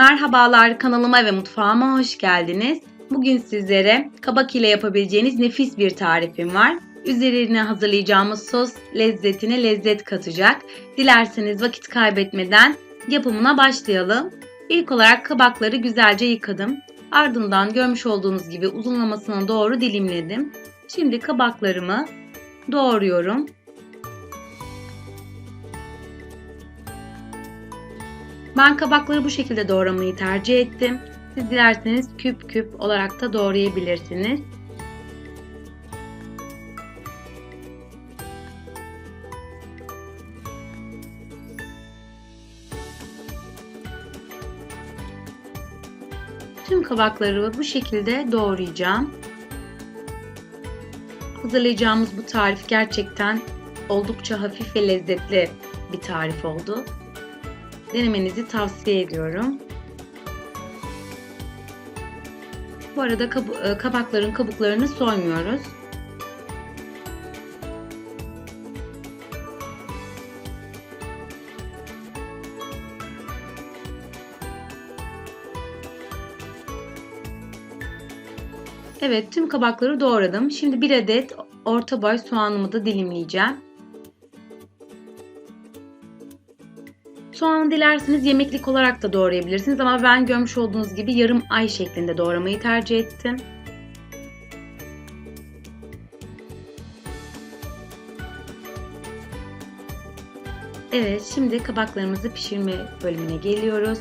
Merhabalar kanalıma ve mutfağıma hoş geldiniz. Bugün sizlere kabak ile yapabileceğiniz nefis bir tarifim var. Üzerine hazırlayacağımız sos lezzetine lezzet katacak. Dilerseniz vakit kaybetmeden yapımına başlayalım. İlk olarak kabakları güzelce yıkadım. Ardından görmüş olduğunuz gibi uzunlamasına doğru dilimledim. Şimdi kabaklarımı doğruyorum. Ben kabakları bu şekilde doğramayı tercih ettim. Siz dilerseniz küp küp olarak da doğrayabilirsiniz. Tüm kabakları bu şekilde doğrayacağım. Hazırlayacağımız bu tarif gerçekten oldukça hafif ve lezzetli bir tarif oldu denemenizi tavsiye ediyorum. Bu arada kab- kabakların kabuklarını soymuyoruz. Evet tüm kabakları doğradım. Şimdi bir adet orta boy soğanımı da dilimleyeceğim. Soğanı dilerseniz yemeklik olarak da doğrayabilirsiniz ama ben görmüş olduğunuz gibi yarım ay şeklinde doğramayı tercih ettim. Evet şimdi kabaklarımızı pişirme bölümüne geliyoruz.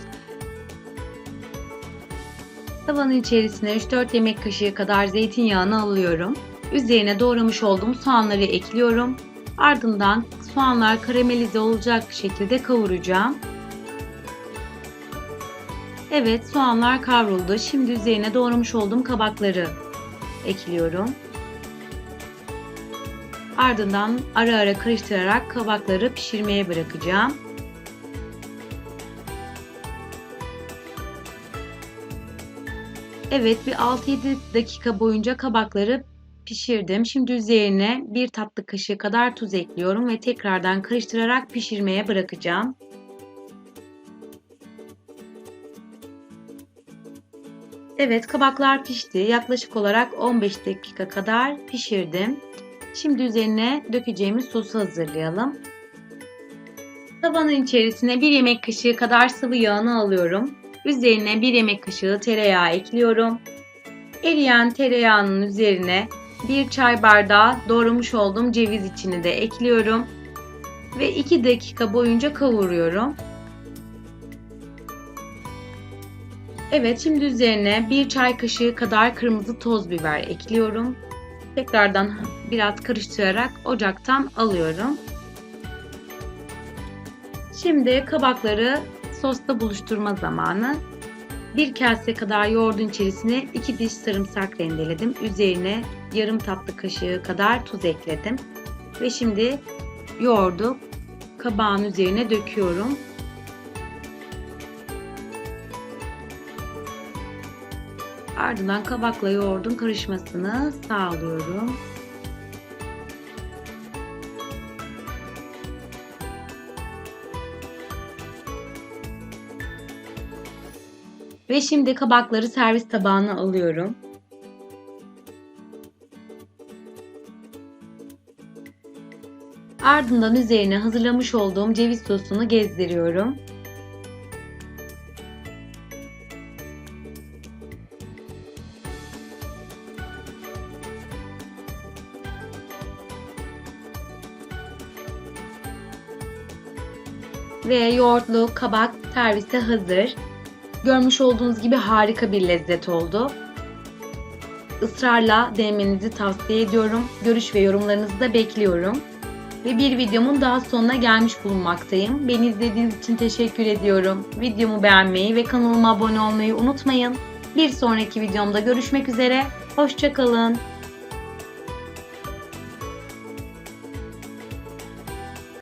Tavanın içerisine 3-4 yemek kaşığı kadar zeytinyağını alıyorum. Üzerine doğramış olduğum soğanları ekliyorum. Ardından soğanlar karamelize olacak şekilde kavuracağım. Evet soğanlar kavruldu. Şimdi üzerine doğramış olduğum kabakları ekliyorum. Ardından ara ara karıştırarak kabakları pişirmeye bırakacağım. Evet bir 6-7 dakika boyunca kabakları pişirdim. Şimdi üzerine bir tatlı kaşığı kadar tuz ekliyorum ve tekrardan karıştırarak pişirmeye bırakacağım. Evet kabaklar pişti. Yaklaşık olarak 15 dakika kadar pişirdim. Şimdi üzerine dökeceğimiz sosu hazırlayalım. Tavanın içerisine 1 yemek kaşığı kadar sıvı yağını alıyorum. Üzerine 1 yemek kaşığı tereyağı ekliyorum. Eriyen tereyağının üzerine 1 çay bardağı doğramış olduğum ceviz içini de ekliyorum. Ve 2 dakika boyunca kavuruyorum. Evet şimdi üzerine 1 çay kaşığı kadar kırmızı toz biber ekliyorum. Tekrardan biraz karıştırarak ocaktan alıyorum. Şimdi kabakları sosta buluşturma zamanı. Bir kase kadar yoğurdun içerisine 2 diş sarımsak rendeledim. Üzerine yarım tatlı kaşığı kadar tuz ekledim. Ve şimdi yoğurdu kabağın üzerine döküyorum. Ardından kabakla yoğurdun karışmasını sağlıyorum. Ve şimdi kabakları servis tabağına alıyorum. Ardından üzerine hazırlamış olduğum ceviz sosunu gezdiriyorum. Ve yoğurtlu kabak servise hazır. Görmüş olduğunuz gibi harika bir lezzet oldu. Israrla denemenizi tavsiye ediyorum. Görüş ve yorumlarınızı da bekliyorum. Ve bir videomun daha sonuna gelmiş bulunmaktayım. Beni izlediğiniz için teşekkür ediyorum. Videomu beğenmeyi ve kanalıma abone olmayı unutmayın. Bir sonraki videomda görüşmek üzere. Hoşçakalın.